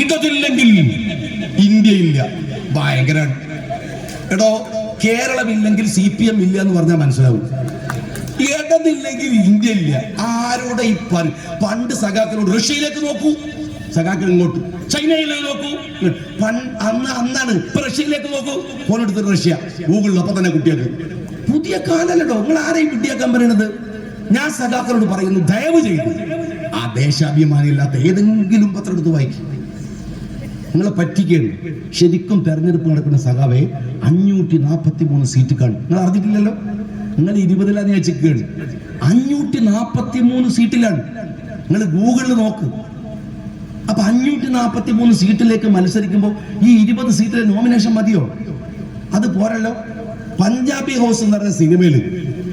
ഇടതില്ലെങ്കിൽ ഇന്ത്യയില്ല ഭയങ്കര എടോ കേരളമില്ലെങ്കിൽ C P M ഇല്ല എന്ന് പറഞ്ഞാൽ മനസ്സിലാവും. ഇടതില്ലെങ്കിൽ ഇന്ത്യ ഇല്ല. ആരോടെ ഈ പണ്ട് സഖാക്കളോട് റഷ്യയിലേക്ക് നോക്കൂ. സഖാക്കൾ ഇങ്ങോട്ട്. ചൈനയിലേക്ക് നോക്കൂ. അന്ന് അന്നാണ് ഇപ്പൊ റഷ്യയിലേക്ക് നോക്കൂ. ഫോൺ എടുത്ത് റഷ്യ. ഗൂഗിളിൽ അപ്പൊ തന്നെ കുട്ടികൾക്ക്. പുതിയ കാലല്ലോ നിങ്ങൾ ആരെയും കുട്ടിയാക്കാൻ പറയണത്? ഞാൻ സഖാക്കളോട് പറയുന്നു ദയവ് ചെയ്തു. ആ ദേശാഭിമാനിയില്ലാത്ത ഏതെങ്കിലും പത്രം എടുത്ത് വായിക്കും. നിങ്ങളെ പറ്റിക്കുകയാണ്. ശരിക്കും തെരഞ്ഞെടുപ്പ് നടക്കുന്ന സഖാവെ അഞ്ഞൂറ്റി നാൽപ്പത്തി മൂന്ന് സീറ്റ് കാണും. നിങ്ങൾ അറിഞ്ഞിട്ടില്ലല്ലോ? നിങ്ങൾ ഇരുപതിലാണ് ഞാൻ വെച്ചിരിക്കുകയാണ് അഞ്ഞൂറ്റി നാൽപ്പത്തി മൂന്ന് സീറ്റിലാണ് നിങ്ങൾ ഗൂഗിളിൽ നോക്ക്. അപ്പൊ അഞ്ഞൂറ്റി നാൽപ്പത്തി മൂന്ന് സീറ്റിലേക്ക് മത്സരിക്കുമ്പോൾ ഈ ഇരുപത് സീറ്റിലെ നോമിനേഷൻ മതിയോ? അത് പോരല്ലോ. പഞ്ചാബി ഹൗസ് എന്ന് പറയുന്ന സിനിമയിൽ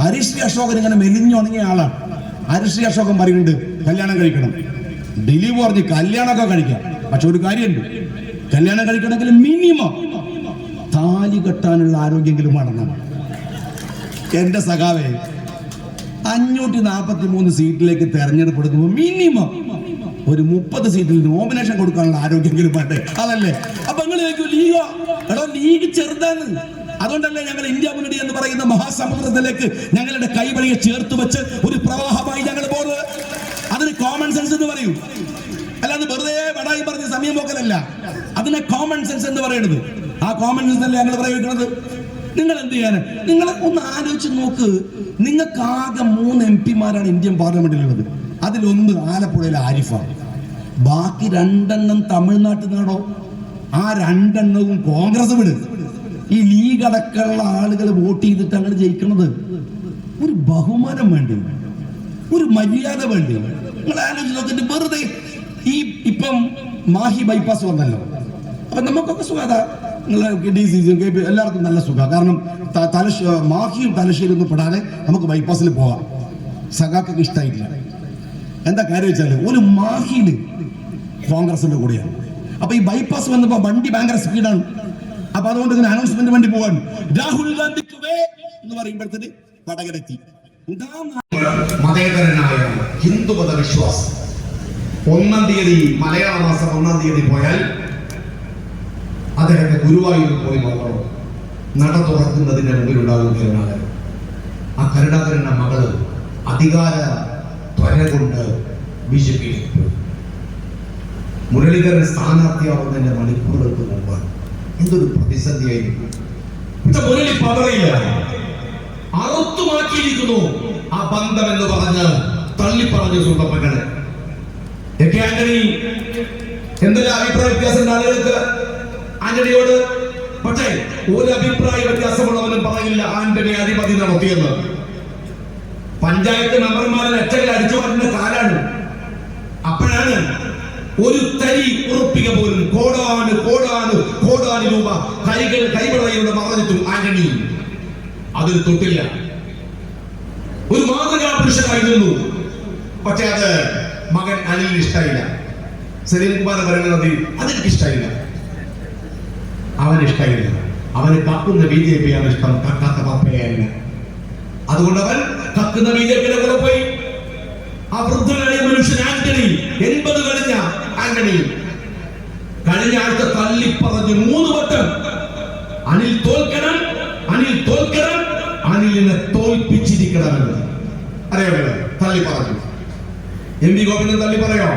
ഹരിശ്രീ അശോകൻ ഇങ്ങനെ മെലിഞ്ഞുണങ്ങിയ ആളാണ്. ഹരിശ്രീ അശോകൻ പറയുന്നുണ്ട് കല്യാണം കഴിക്കണം. ദിലീപ് പറഞ്ഞ് കല്യാണമൊക്കെ കഴിക്കാം. പക്ഷെ ഒരു കാര്യമുണ്ട് കല്യാണം കഴിക്കണമെങ്കിൽ മിനിമം താലി കെട്ടാനുള്ള ആരോഗ്യമെങ്കിലും വേണം. എന്റെ സഖാവേ അഞ്ഞൂറ്റി നാൽപ്പത്തി മൂന്ന് സീറ്റിലേക്ക് തെരഞ്ഞെടുപ്പ് എടുക്കുമ്പോൾ മിനിമം ഒരു മുപ്പത് സീറ്റിൽ നോമിനേഷൻ കൊടുക്കാനുള്ള ആരോഗ്യമെങ്കിലും വേണ്ടേ? അതല്ലേ? അപ്പൊ നിങ്ങൾ ചോദിക്കും ലീഗോ? എടോ ലീഗ് ചെറുതാണ്. അതുകൊണ്ടല്ലേ ഞങ്ങൾ ഇന്ത്യ മുന്നണി എന്ന് പറയുന്ന മഹാസമുദ്രത്തിലേക്ക് ഞങ്ങളുടെ കൈവഴിയെ ചേർത്ത് വെച്ച് ഒരു പ്രവാഹമായി ഞങ്ങൾ പോകുന്നത്? അതിന് കോമൺ സെൻസ് എന്ന് പറയൂ. അല്ലാതെ വെറുതെ വടായി പറഞ്ഞ് സമയം പോക്കലല്ല. അതിനെ കോമൺ സെൻസ് എന്ന് പറയുന്നത്. ആ കോമൺ സെൻസ് അല്ലേ ഞങ്ങൾ പ്രയോഗിക്കുന്നത്? നിങ്ങൾ എന്ത് ചെയ്യാൻ നിങ്ങൾ ഒന്ന് ആലോചിച്ച് നോക്ക്. നിങ്ങൾക്ക് ആകെ മൂന്ന് എം പിമാരാണ് ഇന്ത്യൻ പാർലമെന്റിലുള്ളത് അതിലൊന്ന് ആലപ്പുഴയിലെ ആരിഫാണ്. ബാക്കി രണ്ടെണ്ണം തമിഴ്നാട്ടിൽ നിന്നാണോ? ആ രണ്ടെണ്ണവും കോൺഗ്രസ് വിട്. ഈ ലീഗ് അടക്കമുള്ള ആളുകൾ വോട്ട് ചെയ്തിട്ട് അങ്ങനെ ജയിക്കുന്നത് ഒരു ബഹുമാനം വേണ്ടി? ഒരു മര്യാദ വേണ്ടി? നിങ്ങൾ ആലോചിച്ച് നോക്കിയിട്ട് വെറുതെ ഈ ഇപ്പം മാഹി ബൈപ്പാസ് വന്നല്ലോ. അപ്പൊ നമുക്കൊക്കെ സുഖത അതാ kidney C C K P എല്ലാവർക്കും നല്ല സുഖം. കാരണം തലശ് മാഹിയും തലശ്ശേരിയും ഒന്നും പെടാതെ നമുക്ക് ബൈപ്പാസിൽ പോകാം സഖാക്കൊക്കെ ഇഷ്ടമായിട്ടില്ല എന്താ കാര്യം വെച്ചാൽ ഒരു മാഹിയിൽ കോൺഗ്രസിന്റെ കൂടെയാണ്. അപ്പൊ ഈ ബൈപ്പാസ് വന്നപ്പോ വണ്ടി ഭയങ്കര സ്പീഡാണ് അപ്പൊ അതുകൊണ്ട് ഇങ്ങനെ അനൗൺസ്മെന്റ് വണ്ടി പോവാൻ രാഹുൽ ഗാന്ധിക്ക് വേ എന്ന് പറയുമ്പോഴത്തേക്ക് വടകരെത്തി മതേതരനായ ഹിന്ദുമത വിശ്വാസം. ഒന്നാം തീയതി മലയാള മാസം ഒന്നാം തീയതി പോയാൽ അദ്ദേഹത്തെ ഗുരുവായൂരിൽ പോയി നോക്കണം. നട തുറക്കുന്നതിന് മുമ്പിലുണ്ടാകും കരുണാകരൻ. ആ കരുണാകരന്റെ മകൾ അധികാര ത്വര കൊണ്ട് ബി ജെ പോയി. മുരളീധരൻ സ്ഥാനാർത്ഥിയാവുന്നതിന്റെ മണിക്കൂറുകൾക്ക് മുമ്പ് എന്തൊരു അറുത്തുമാക്കിയിരിക്കുന്നു ആ ബന്ധം എന്ന് പറഞ്ഞ് തള്ളിപ്പറഞ്ഞു കെ ആന്റണി എന്തെല്ലാം അഭിപ്രായ വ്യത്യാസം ആളുകൾക്ക്? ആന്റണിയോട് പക്ഷേ ഒരു അഭിപ്രായ വ്യത്യാസമുള്ളവനും പറയില്ല ആന്റണി അധിപതി നടത്തിയെന്ന് പഞ്ചായത്ത് മെമ്പർമാരെ ലക്ഷങ്ങൾ അടിച്ചു മാറ്റുന്ന കാലാണ്. അപ്പോഴാണ് ഒരു തരി ഉറപ്പിക പോലും കോടാന് കോടാന് കോടാന് രൂപ കൈകൾ കൈവിളയുടെ മറഞ്ഞിട്ടും ആന്റണി. അതിൽ തൊട്ടില്ല. ഒരു മാതൃകാ പുരുഷനായിരുന്നു പക്ഷെ അത് മകൻ അനിലിന് ഇഷ്ടമായില്ല സലീം കുമാർ പറയുന്നത് അതെനിക്ക് അവന് ഇഷ്ടമായില്ല അവന് കക്കുന്ന ബി ജെ പി ആണ് ഇഷ്ടം കക്കാത്ത പപ്പയല്ല അതുകൊണ്ട് അവൻ കക്കുന്ന ബി ജെ പിയുടെ കൂടെ പോയി. ആ വൃദ്ധനായ മനുഷ്യൻ ആന്റണി എൺപത് കഴിഞ്ഞ ആന്റണി. കഴിഞ്ഞ ആഴ്ച തള്ളി മൂന്ന് വട്ടം അനിൽ തോൽക്കണം അനിൽ തോൽക്കണം അനിലിനെ തോൽപ്പിച്ചിരിക്കണമെന്ന്. അറിയാമല്ലോ തള്ളി പറഞ്ഞു എം വി ഗോവിന്ദൻ തള്ളി പറയോ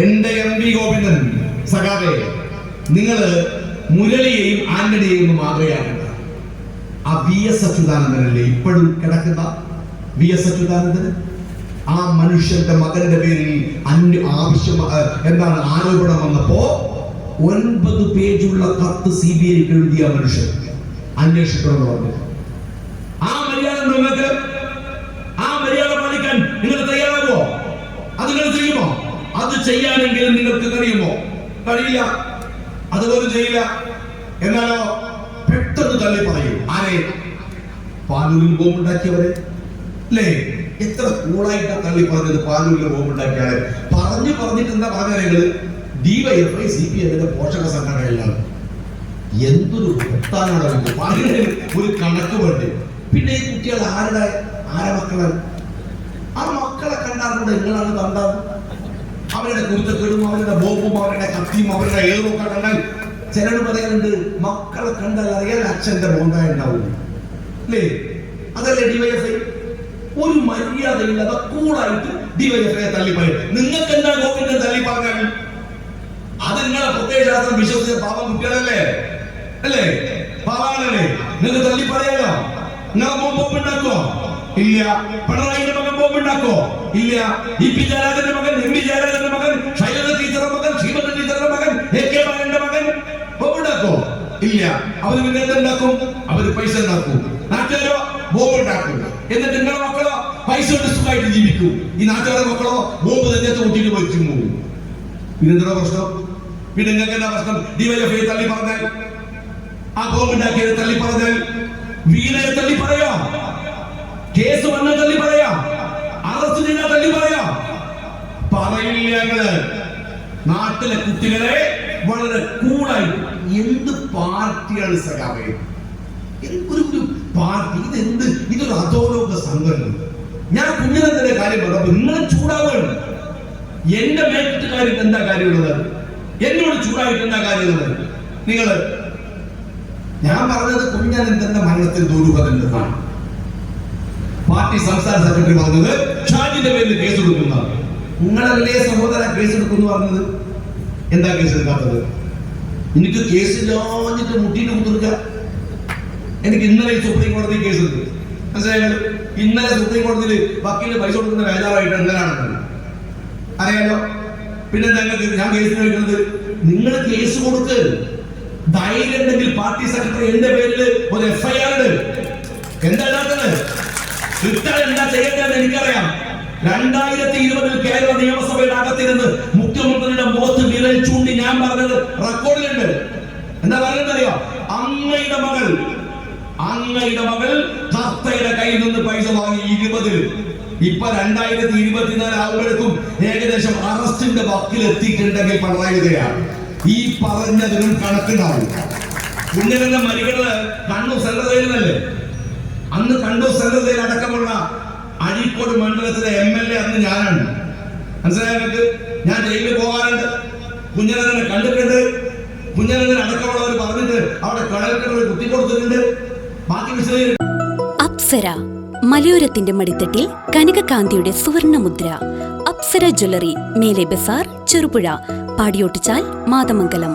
എന്റെ എം വി ഗോവിന്ദൻ സഖാവേ നിങ്ങൾ മുരളിയെയും ആന്റണിയെയും ഒന്നും മാതൃകയാക്കണ്ട ആ വി എസ് അച്യുതാനന്ദനല്ലേ ഇപ്പോഴും കിടക്കുന്ന വി എസ് അച്യുതാനന്ദന്? ആ മനുഷ്യന്റെ മകന്റെ പേരിൽ അന്യ ആവശ്യം എന്താണ് ആരോപണം വന്നപ്പോ ഒൻപത് പേജുള്ള കത്ത് സി ബി ഐക്ക് എഴുതിയ മനുഷ്യൻ അന്വേഷിക്കണമെന്ന് പറഞ്ഞു. ആ മര്യാദ നിങ്ങൾക്ക് ആ മര്യാദ പാലിക്കാൻ നിങ്ങൾ തയ്യാറാകുമോ? അത് നിങ്ങൾ ചെയ്യുമോ? അത് ചെയ്യാനെങ്കിലും നിങ്ങൾക്ക് കഴിയുമോ? കഴിയില്ല. അതുപോലും ചെയ്യില്ല. എന്നാലോ പെട്ടെന്ന് തള്ളി പറയും ആരെ? പാലൂരിൽ ബോംബുണ്ടാക്കിയവരെ. അല്ലേ എത്ര കൂളായിട്ടാ തള്ളി പറഞ്ഞത് പാലൂരിൽ ബോംബുണ്ടാക്കിയാളെ പറഞ്ഞു പറഞ്ഞിട്ട് എന്താ ഡിവൈഎഫ്ഐ സി പി എമ്മിന്റെ പോഷക സംഘടനയിലാണ് എന്തൊരു ഭക്താനാണ് പറയുന്നതിൽ ഒരു കണക്ക് വേണ്ടി? പിന്നെ ഈ കുട്ടികൾ ആരുടെ? ആരെ മക്കളാണ്? ആ മക്കളെ കണ്ടാൽ നിങ്ങളാണ് കണ്ടത് ആ അവരുടെ കുരുത്തക്കേടും അവരുടെ ബോപ്പും അവരുടെ കത്തിയും അവരുടെ ഏതൊക്കെ കണ്ടാൽ ചിലർ പറയാറുണ്ട് മക്കളെ കണ്ടാൽ അറിയാൻ അച്ഛന്റെ മോന്തായ ഉണ്ടാവും. അല്ലേ അതല്ലേ ഡിവൈഎഫ്ഐ ഒരു മര്യാദയില്ലാതെ കൂളായിട്ട് ഡിവൈഎഫ്ഐ തള്ളി നിങ്ങൾക്ക് എന്താ ഗോവിന്ദൻ തള്ളി അത് നിങ്ങളെ പ്രത്യയശാസ്ത്രം വിശ്വസിച്ച പാപം കുട്ടികളല്ലേ? അല്ലേ? പാവാണല്ലേ? നിങ്ങൾക്ക് തള്ളി പറയാലോ നിങ്ങളെ ഇല്ല. പിണറായിന്റെ മകൻ ബോംബ് ഉണ്ടാക്കോ ഇല്ല. ഇ പി ജയരാജന്റെ മകൻ എം പി ജയരാജന്റെ ഇല്ല. അവർ പിന്നെ എന്തുണ്ടാക്കും അവർ പൈസ ഉണ്ടാക്കും. നാട്ടുകാരോ? ബോംബ് ഉണ്ടാക്കും. എന്നിട്ട് നിങ്ങളുടെ മക്കളോ? പൈസ കൊണ്ട് സുഖമായിട്ട് ജീവിക്കും. ഈ നാട്ടുകാരുടെ മക്കളോ? ബോംബ് തന്നെ കൂട്ടിയിട്ട് മരിച്ചു പോകും. പിന്നെന്താ പ്രശ്നം? പിന്നെ നിങ്ങൾക്ക് എന്താ പ്രശ്നം? ഡിവൈഎഫ്ഐ തള്ളി പറഞ്ഞാൽ? ആ ബോംബ് ഉണ്ടാക്കിയത് തള്ളി പറഞ്ഞാൽ? വീണയെ തള്ളി പറയാം. കേസ് വന്ന തള്ളി പറയാം. അറസ്റ്റ് ചെയ്യാൻ തള്ളി പറയാം. പറയില്ല ഞങ്ങൾ. നാട്ടിലെ കുട്ടികളെ വളരെ കൂളായിട്ട് എന്ത് പാർട്ടിയാണ് സഖാവേ? ഒരു ഒരു പാർട്ടി? ഇതെന്ത്? ഇതൊരു അധോലോക സംഘടന. ഞാൻ കുഞ്ഞിനെ കാര്യം പറഞ്ഞപ്പോ നിങ്ങൾ ചൂടാവുകയാണ് എന്റെ മേൽക്കുകാർക്ക് എന്താ കാര്യമുള്ളത്? എന്നോട് ചൂടായിട്ട് എന്താ കാര്യമുള്ളത്? നിങ്ങൾ ഞാൻ പറഞ്ഞത് കുഞ്ഞനന്തന്റെ മരണത്തിൽ ദുരൂഹതല്ലെന്നാണ് പാർട്ടി സംസ്ഥാന സെക്രട്ടറി പറഞ്ഞത് ഷാജിന്റെ പേരിൽ കേസ് കൊടുക്കുന്ന നിങ്ങളല്ലേ സഹോദര കേസ് എടുക്കുന്നു പറഞ്ഞത്? എന്താ കേസ് എടുക്കാത്തത്? എനിക്ക് കേസ് ഇല്ലാഞ്ഞിട്ട് മുട്ടിയിട്ട് കുത്തിരിക്ക. എനിക്ക് ഇന്നലെ സുപ്രീം കോടതി കേസ് എടുത്തു. മനസ്സിലായാലും ഇന്നലെ സുപ്രീം കോടതിയിൽ വക്കീൽ പൈസ കൊടുക്കുന്ന വേജാറായിട്ട് എന്തിനാണെന്ന്? അറിയാലോ? പിന്നെ ഞങ്ങൾക്ക് ഞാൻ കേസ് കഴിക്കുന്നത് നിങ്ങൾ കേസ് കൊടുക്ക് ധൈര്യം ഉണ്ടെങ്കിൽ പാർട്ടി സെക്രട്ടറി എന്റെ പേരിൽ ഒരു എഫ്ഐആർ ഉണ്ട്. എന്താ ഉണ്ടാക്കുന്നത്? എന്താ ചെയ്യേണ്ടതെന്ന് എനിക്കറിയാം. രണ്ടായിരത്തി ഇരുപതിൽ കേരള നിയമസഭയുടെ അകത്തിരുന്ന് മുഖ്യമന്ത്രിയുടെ മുഖത്ത് വിരൽ ചൂണ്ടി ഞാൻ പറഞ്ഞത് റെക്കോർഡിലുണ്ട്. എന്താ പറയുന്നത് അറിയോ? അങ്ങയുടെ മകൾ അങ്ങയുടെ മകൾ കർത്തയുടെ കയ്യിൽ നിന്ന് പൈസ വാങ്ങി ഇരുപതിൽ. ഇപ്പൊ രണ്ടായിരത്തി ഇരുപത്തിനാല് ആകുമ്പോഴേക്കും ഏകദേശം അറസ്റ്റിന്റെ വക്കിൽ എത്തിയിട്ടുണ്ടെങ്കിൽ പിണറായി ഈ പറഞ്ഞതിനും കണക്കുണ്ടാവും. ഇങ്ങനെ മരികൾ കണ്ണൂർ സെൻട്രൽ ജയിലിനല്ലേ അന്ന് കണ്ണൂർ സെൻട്രൽ ജയിൽ അടക്കമുള്ള അഴീക്കോട് മണ്ഡലത്തിലെ എം എൽ എ അന്ന് ഞാനാണ്. മനസ്സിലായ ഞാൻ ജയിലിൽ പോകാറുണ്ട്. കുഞ്ഞനങ്ങനെ കണ്ടിട്ടുണ്ട്. കുഞ്ഞനങ്ങനെ അടക്കമുള്ളവർ പറഞ്ഞിട്ട് അവിടെ കടൽക്കിണർ കുത്തിക്കൊടുത്തിട്ടുണ്ട്. ബാക്കി വിശദീകരിക്കും അപ്സര മലയോരത്തിന്റെ മടിത്തട്ടിൽ കനകകാന്തിയുടെ സുവർണമുദ്ര. അപ്സര ജ്വല്ലറി മേലെ ബസാർ ചെറുപുഴ പാടിയോട്ടിച്ചാൽ മാതമംഗലം.